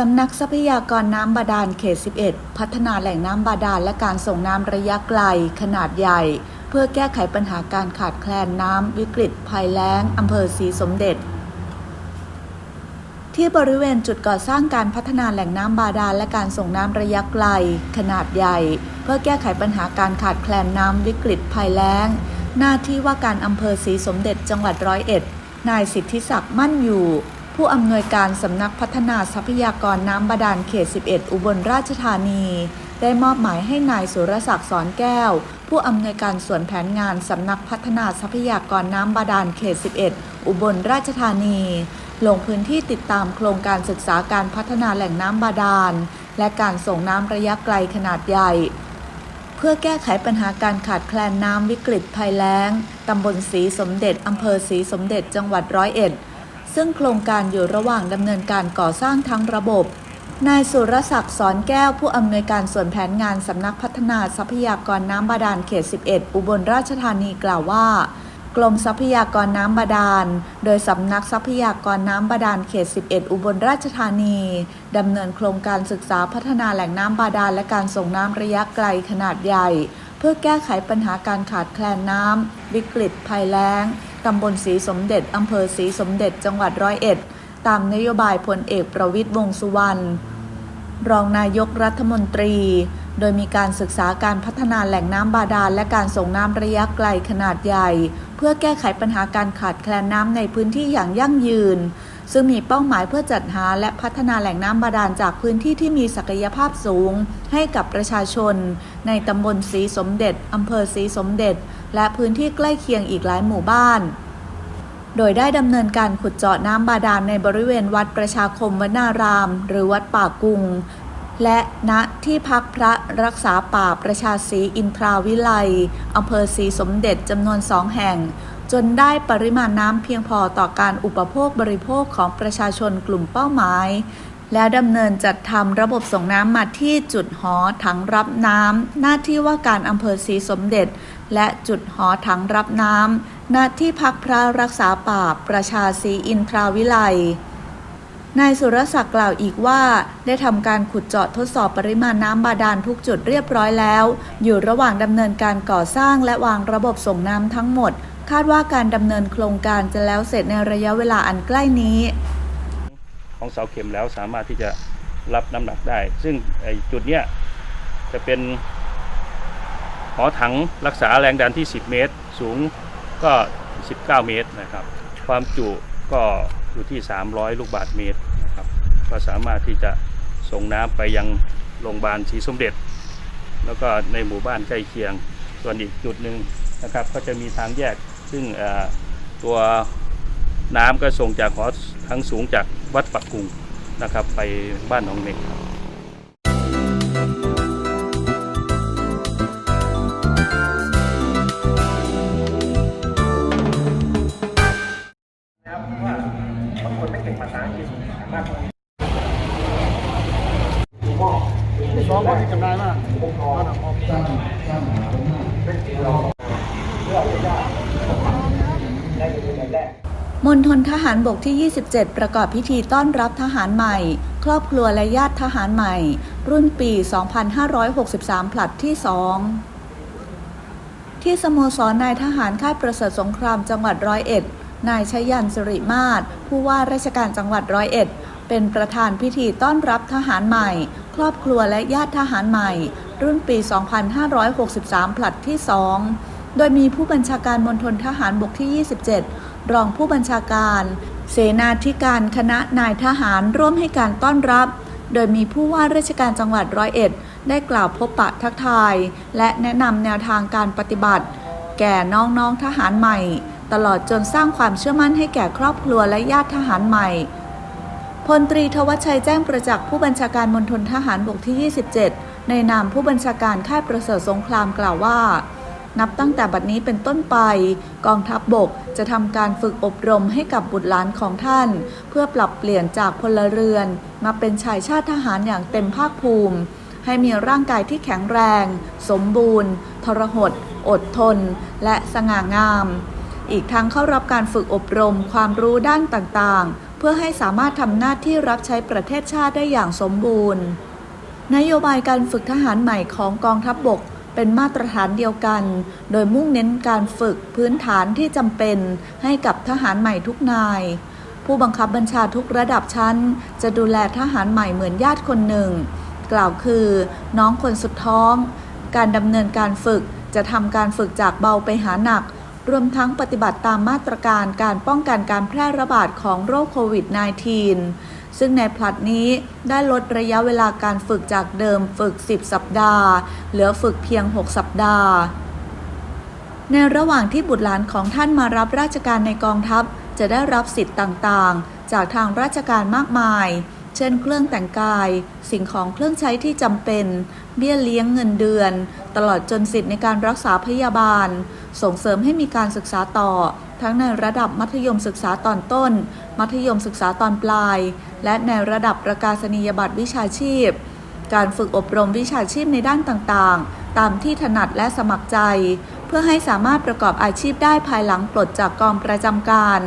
สำนักทรัพยากรน้ำบาดาลเขต 11 พัฒนาแหล่งน้ำบาดาลและการส่งน้ำระยะไกล ขนาดใหญ่ เพื่อแก้ไขปัญหาการขาดแคลนน้ำวิกฤตภัยแล้งอำเภอศรีสมเด็จ ที่บริเวณจุดก่อสร้างการพัฒนาแหล่งน้ำบาดาลและการส่งน้ำระยะไกล ขนาดใหญ่ เพื่อแก้ไขปัญหาการขาดแคลนน้ำวิกฤตภัยแล้ง หน้าที่ว่าการอำเภอศรีสมเด็จจังหวัดร้อยเอ็ดนายสิทธิศักดิ์มั่นอยู่ ผู้อำนวยการสำนักพัฒนาทรัพยากรน้ำบาดาลเขต 11 อุบลราชธานี ได้มอบหมายให้นายสุรศักดิ์สอนแก้ว ผู้อำนวยการส่วนแผนงานสำนักพัฒนาทรัพยากรน้ำบาดาลเขต 11 อุบลราชธานี ลงพื้นที่ติดตามโครงการศึกษาการพัฒนาแหล่งน้ำบาดาล และการส่งน้ำระยะไกลขนาดใหญ่ เพื่อแก้ไขปัญหาการขาดแคลนน้ำวิกฤตภัยแล้งตำบลศรีสมเด็จอำเภอศรีสมเด็จจังหวัดร้อยเอ็ด ซึ่งโครงการอยู่ระหว่างดำเนินการก่อสร้างทั้งระบบ นายสุรศักดิ์สอนแก้วผู้อำนวยการส่วนแผนงานสำนักพัฒนาทรัพยากรน้ำบาดาลเขต 11 อุบลราชธานีกล่าวว่ากรมทรัพยากรน้ำบาดาล โดยสำนักทรัพยากรน้ำบาดาลเขต 11 อุบลราชธานีดำเนินโครงการศึกษาพัฒนาแหล่งน้ำบาดาลและการส่งน้ำระยะไกลขนาดใหญ่ เพื่อแก้ไขปัญหาการขาดแคลนน้ำ วิกฤตภัยแล้ง ตำบลศรีสมเด็จ อำเภอศรีสมเด็จ จังหวัดร้อยเอ็ด ตามนโยบายพลเอกประวิตยวงสุวรรณ รองนายกรัฐมนตรี โดยมีการศึกษาการพัฒนาแหล่งน้ำบาดาล และการส่งน้ำระยะไกลขนาดใหญ่ เพื่อแก้ไขปัญหาการขาดแคลนน้ำในพื้นที่อย่างยั่งยืน ซึ่งมีเป้าหมายเพื่อจัดหาและพัฒนาแหล่งน้ำบาดาลจากพื้นที่ที่มีศักยภาพสูง ให้กับประชาชน ในตำบลศรีสมเด็จ อำเภอศรีสมเด็จ และพื้นที่ใกล้เคียงอีกหลายหมู่บ้าน โดยได้ดำเนินการขุดเจาะน้ำบาดาลในบริเวณวัดประชาคมวนาราม หรือวัดป่ากุง และณที่พักพระรักษาป่าประชาศรีอินทราวิไลอำเภอศรีสมเด็จจำนวนสองแห่ง จนได้ปริมาณน้ำเพียงพอต่อการอุปโภคบริโภคของประชาชนกลุ่มเป้าหมาย แล้วดำเนินจัดทำระบบส่งน้ำมาที่จุดหอถังรับน้ำหน้าที่ว่าการอำเภอศรีสมเด็จ และจุดหอถังรับน้ำหน้าที่พักพระรักษาป่าประชาศรีอินทราวิไลนายสุรศักดิ์กล่าวอีกว่า ได้ทำการขุดเจาะทดสอบปริมาณน้ำบาดาลทุกจุดเรียบร้อยแล้ว อยู่ระหว่างดำเนินการก่อสร้างและวางระบบส่งน้ำทั้งหมด คาดว่าการดำเนินโครงการจะแล้วเสร็จในระยะเวลาอันใกล้นี้ ของเสาเข็มแล้วสามารถที่จะรับน้ำหนักได้ ซึ่งไอจุดเนี้ยจะเป็นหอถังรักษาแรงดันที่ 10 เมตร สูงก็ 19 เมตรนะครับ ความจุก็อยู่ที่ 300 ลูกบาศก์เมตรนะครับก็สามารถที่จะส่งน้ำไปยังโรงพยาบาลศรีสมเด็จ แล้วก็ในหมู่บ้านใกล้เคียงส่วนอีกจุดหนึ่งนะครับ ก็จะมีทางแยกซึ่งตัว น้ำก็ส่งจากหอทั้งสูงจากวัดปักกุงนะครับ ไปบ้านหนองเม็กครับนะครับเพราะว่าบางคนไม่เก่อังกฤษสามารถสองคนที่จำได้มาก มณฑลทหารบกที่ 27 ประกอบพิธีต้อนรับทหารใหม่ ครอบครัวและญาติทหารใหม่ รุ่นปี 2563 ผลัดที่ 2 ที่สโมสรนายทหารค่ายประเสริฐสงครามจังหวัดร้อยเอ็ด นายชยันสิริมาศผู้ว่าราชการจังหวัดร้อยเอ็ด เป็นประธานพิธีต้อนรับทหารใหม่ ครอบครัวและญาติทหารใหม่ รุ่นปี 2563 ผลัดที่ 2 โดยมีผู้บัญชาการมณฑลทหารบกที่ 27 รองผู้บัญชาการ เสนาธิการคณะนายทหารร่วมให้การต้อนรับ โดยมีผู้ว่าราชการจังหวัดร้อยเอ็ด ได้กล่าวพบปะทักทาย และแนะนำแนวทางการปฏิบัติ แก่น้องๆทหารใหม่ ตลอดจนสร้างความเชื่อมั่นให้แก่ครอบครัวและญาติทหารใหม่พลตรีทวชชัยแจ้งประจักษ์ผู้บัญชาการมณฑลทหารบกที่ 27 ในนามผู้บัญชาการค่ายประเสริฐสงครามกล่าวว่า นับตั้งแต่บัดนี้เป็นต้นไป กองทัพบบกจะทำการฝึกอบรมให้กับบุตรหลานของท่าน เพื่อปรับเปลี่ยนจากพลเรือน มาเป็นชายชาติทหารอย่างเต็มภาคภูมิ ให้มีร่างกายที่แข็งแรง สมบูรณ์ ทรหด อดทน และสง่างาม อีกทั้งเข้ารับการฝึกอบรมความรู้ด้านต่างๆ เพื่อให้สามารถทำหน้าที่รับใช้ประเทศชาติได้อย่างสมบูรณ์นโยบายการฝึกทหารใหม่ของกองทัพบบก เป็นมาตรฐานเดียวกัน โดยมุ่งเน้นการฝึกพื้นฐานที่จำเป็นให้กับทหารใหม่ทุกนาย ผู้บังคับบัญชาทุกระดับชั้น จะดูแลทหารใหม่เหมือนญาติคนหนึ่ง กล่าวคือ น้องคนสุดท้อง การดำเนินการฝึกจะทำการฝึกจากเบาไปหาหนัก รวมทั้งปฏิบัติตามมาตรการการป้องกันการแพร่ระบาดของโรคโควิด -19 ซึ่งในพลัดนี้ได้ลดระยะเวลาการฝึกจากเดิมฝึก 10 สัปดาห์ เหลือฝึกเพียง 6 สัปดาห์ ในระหว่างที่บุตรหลานของท่านมารับราชการในกองทัพ จะได้รับสิทธิ์ต่างๆ จากทางราชการมากมาย เช่น เครื่องแต่งกาย สิ่งของเครื่องใช้ที่จำเป็น เบี้ยเลี้ยงเงินเดือน ตลอดจนสิทธิ์ในการรักษาพยาบาล ส่งเสริมให้มีการศึกษาต่อทั้งในระดับมัธยมศึกษาตอนต้น มัธยมศึกษาตอนปลาย และในระดับประกาศนียบัตรวิชาชีพ การฝึกอบรมวิชาชีพในด้านต่างๆ ตามที่ถนัดและสมัครใจ เพื่อให้สามารถประกอบอาชีพได้ภายหลังปลดจากกองประจำการ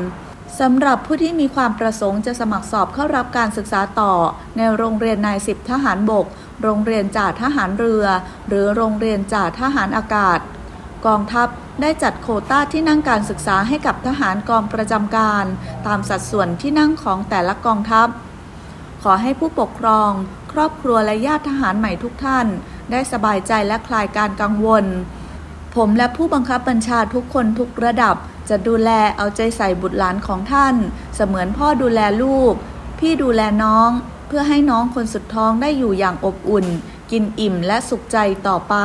สำหรับผู้ที่มีความประสงค์จะสมัครสอบเข้ารับการศึกษาต่อ ในโรงเรียนนายสิบทหารบก โรงเรียนจ่าทหารเรือ หรือโรงเรียนจ่าทหารอากาศ กองทัพได้จัดโควต้าที่นั่งการศึกษาให้กับทหารกองประจำการ ตามสัดส่วนที่นั่งของแต่ละกองทัพ ขอให้ผู้ปกครอง ครอบครัวและญาติทหารใหม่ทุกท่าน ได้สบายใจและคลายการกังวล ผมและผู้บังคับบัญชาทุกคนทุกระดับ จะดูแลเอาใจใส่บุตรหลานของท่าน เสมือนพ่อดูแลลูก พี่ดูแลน้อง เพื่อให้น้องคนสุดท้องได้อยู่อย่างอบอุ่น กินอิ่มและสุขใจต่อไป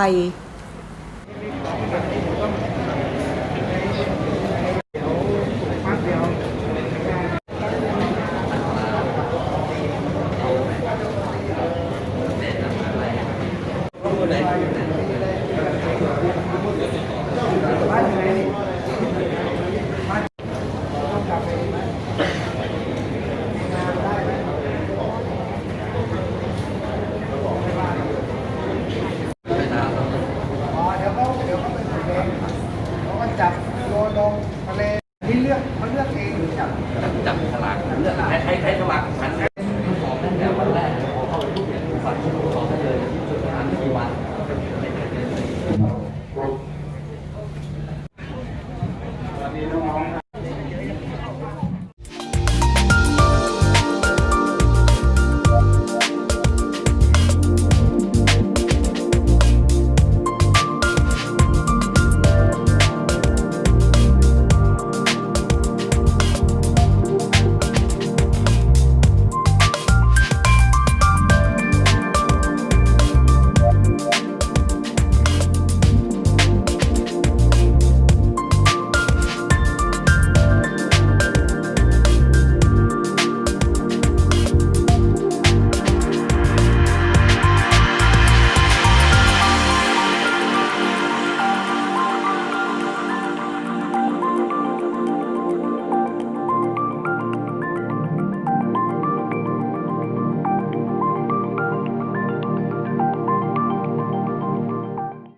อ๋อเดี๋ยวเขาเดี๋ยวเขาเป็นเองเขาก็จับโยนลงทะเลนี่เลือกเขาเลือกเองหรือจับ ครเลือกให้ให้ให้สมัครฉัน